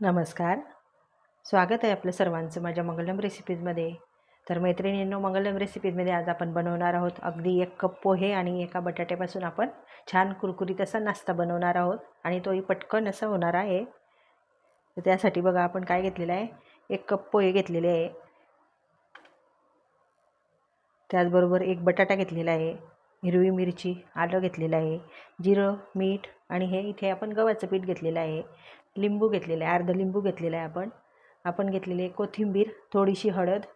नमस्कार. स्वागत आहे आपलं सर्वांचं माझ्या मंगलम रेसिपीजमध्ये तर मैत्रिणींनो मंगलम रेसिपीजमध्ये आज आपण बनवणार आहोत अगदी एक कप पोहे आणि एका बटाट्यापासून आपण छान कुरकुरीत असा नाश्ता बनवणार आहोत आणि तोही पटकन असा होणार आहे. तर त्यासाठी बघा आपण काय घेतलेलं आहे. एक कप पोहे घेतलेले आहे. त्याचबरोबर एक बटाटा घेतलेला आहे. हिरवी मिरची आलं घेतलेलं आहे. जिरं मीठ आणि हे इथे आपण गव्हाचं पीठ घेतलेलं आहे. लिंबू घेतलेलं आहे अर्धं लिंबू घेतलेलं आहे आपण. आपण घेतलेली आहे कोथिंबीर थोडीशी हळद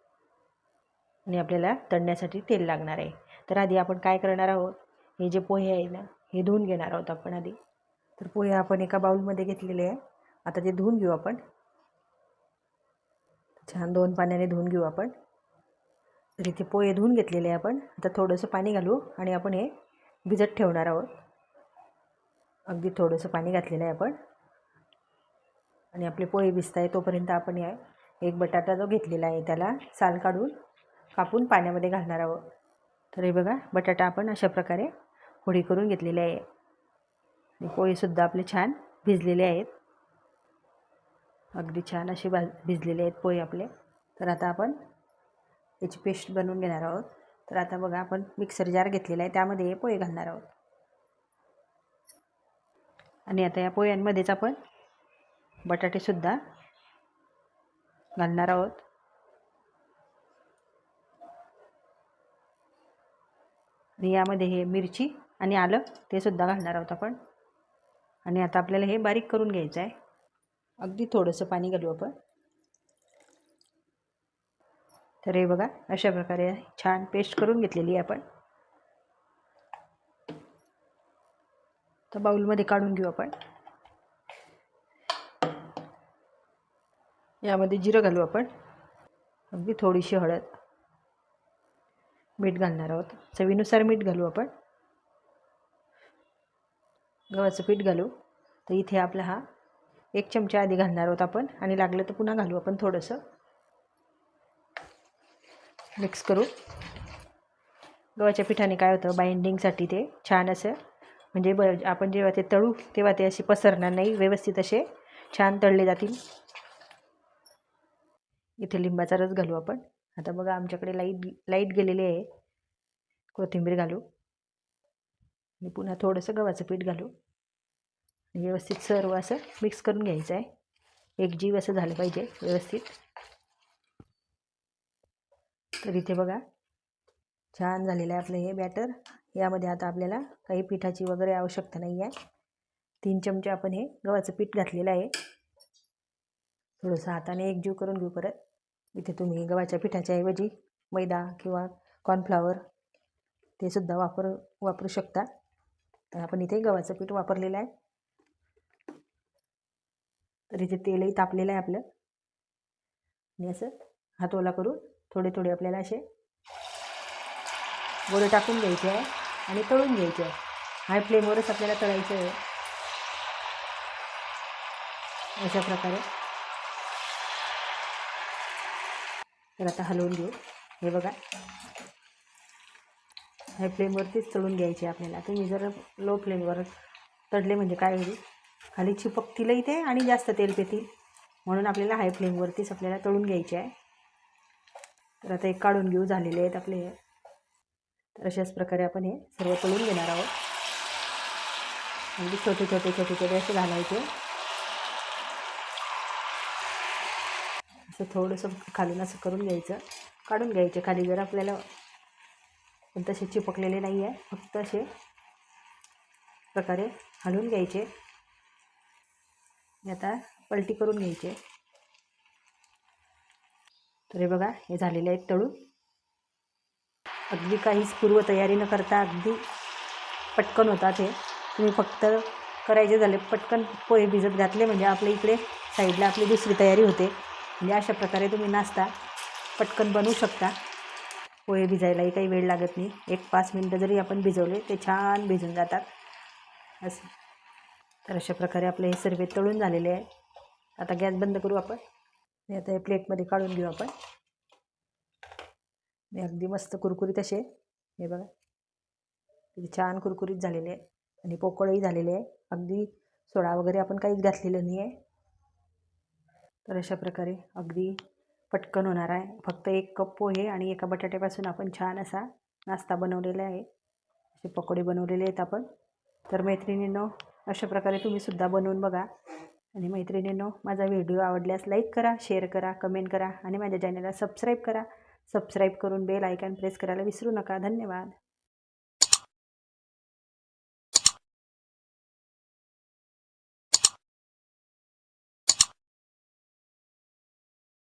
आणि आपल्याला तळण्यासाठी तेल लागणार आहे. तर आधी आपण काय करणार आहोत? हे जे पोहे आहे ना हे धुवून घेणार आहोत आपण आधी. तर पोहे आपण एका बाऊलमध्ये घेतलेले आहे. आता ते धुवून घेऊ आपण. छान दोन पाण्याने धुवून घेऊ आपण. तर इथे पोहे धुवून घेतलेले आहे आपण. आता थोडंसं पाणी घालू आणि आपण हे भिजत ठेवणार आहोत. अगदी थोडंसं पाणी घातलेलं आहे आपण. आणि आपले पोहे भिजत आहे तोपर्यंत आपण या. एक बटाटा जो घेतलेला आहे त्याला साल काढून कापून पाण्यामध्ये घालणार आहोत. तर हे बघा बटाटा आपण अशा प्रकारे होडी करून घेतलेले आहे. आणि पोहेसुद्धा आपले छान भिजलेले आहेत. अगदी छान असे भाज भिजलेले आहेत पोहे आपले. तर आता आपण याची पेस्ट बनवून घेणार आहोत. तर आता बघा आपण मिक्सर जार घेतलेला आहे त्यामध्ये हे पोहे घालणार आहोत. आणि आता या पोह्यांमध्येच आपण बटाटेसुद्धा घालणार आहोत. यामध्ये हे मिरची आणि आलं ते सुद्धा घालणार आहोत आपण. आणि आता आपल्याला हे बारीक करून घ्यायचं आहे. अगदी थोडंसं पाणी घालू आपण. तर हे बघा अशा प्रकारे छान पेस्ट करून घेतलेली आहे आपण. तर बाऊलमध्ये काढून घेऊ आपण. यामध्ये जिरं घालू आपण. अगदी थोडीशी हळद. मीठ घालणार आहोत. चवीनुसार मीठ घालू आपण. गव्हाचं पीठ घालू. तर इथे आपला हा एक चमचा आधी घालणार आहोत आपण. आणि लागलं तर पुन्हा घालू आपण थोडंसं. मिक्स करू गव्हाच्या पिठाने काय होतं बाइंडिंगसाठी ते छान असं म्हणजे ब आपण जेव्हा ते तळू तेव्हा ते असे पसरणार नाही. व्यवस्थित असे छान तळले जातील. इथे लिंबाचा रस घालू आपण. आता बघा आमच्याकडे लाइट लाइट गेलेली आहे. कोथिंबीर घालू. आणि पुन्हा थोडंसं गव्हाचं पीठ घालू. व्यवस्थित सर्व असं मिक्स करून घ्यायचं आहे. एक जीव असं झालं पाहिजे व्यवस्थित. तर इथे बघा छान झालेलं आहे आपलं हे बॅटर. यामध्ये आता आपल्याला काही पिठाची वगैरे आवश्यकता नाही आहे. तीन चमचे आपण हे गव्हाचं पीठ घातलेलं आहे. थोडंसं हाताने एकजीव करून घेऊ परत. इथे तुम्ही गव्हाच्या पिठाच्या ऐवजी मैदा किंवा कॉर्नफ्लावर ते सुद्धा वापर वापरू शकता. तर आपण इथे गव्हाचं पीठ वापरलेलं आहे. तर इथे तेलही तापलेलं आहे आपलं. आणि असं हातोला करून थोडे थोडे आपल्याला असे गोळे टाकून घ्यायचे आहे आणि तळून घ्यायचे आहे. हाय फ्लेमवरच आपल्याला तळायचं आहे. अशा प्रकारे तर आता हलवून घेऊ. हे बघा. हाय फ्लेमवरतीच तळून घ्यायचे आपल्याला. तुम्ही जर लो फ्लेमवर तळले म्हणजे काय होईल? खाली चिपकतीलही ते आणि जास्त तेल पेतील. म्हणून आपल्याला हाय फ्लेमवरतीच आपल्याला तळून घ्यायचे आहे. तर आता एक काढून घेऊ. झालेले आहेत आपले हे. तर अशाच प्रकारे आपण हे सर्व तळून घेणार आहोत. म्हणजे छोटे छोटे छोटे छोटे असे घालायचे. असं थोडंसं खालून असं करून घ्यायचं. काढून घ्यायचे खाली. जर आपल्याला पण तसे चिपकलेले नाही आहे फक्त असे प्रकारे हलवून घ्यायचे. आता पलटी करून घ्यायचे. तर हे बघा हे झालेले आहेत तळून. अगदी काहीच पूर्वतयारी न करता अगदी पटकन होतात हे. तुम्ही फक्त करायचे झाले पटकन पोहे भिजत घातले म्हणजे आपल्या इकडे साईडला आपली दुसरी तयारी होते. म्हणजे अशा प्रकारे तुम्ही नाश्ता पटकन बनवू शकता. पोहे भिजायलाही काही वेळ लागत नाही. एक पाच मिनटं जरी आपण भिजवले ते छान भिजून जातात. असं. तर अशा प्रकारे आपले हे सर्वे तळून झालेले आहे. आता गॅस बंद करू आपण. आणि आता हे प्लेटमध्ये काढून घेऊ आपण. अगदी मस्त कुरकुरीत असे. हे बघा. किती छान कुरकुरीत झालेले आहे. आणि पोकळही झालेले आहे. अगदी सोडा वगैरे आपण काहीच घातलेलं नाही आहे. तर अशा प्रकारे अगदी पटकन होणार आहे. फक्त एक कप पोहे आणि एका बटाट्यापासून आपण छान असा नाश्ता बनवलेला आहे. असे पकोडे बनवलेले आहेत आपण. तर मैत्रिणींनो अशा प्रकारे तुम्हीसुद्धा बनवून बघा. आणि मैत्रिणींनो माझा व्हिडिओ आवडल्यास लाईक करा शेअर करा कमेंट करा आणि माझ्या चॅनलला सबस्क्राईब करा. सबस्क्राईब करून बेल आयकॉन प्रेस करायला विसरू नका. धन्यवाद.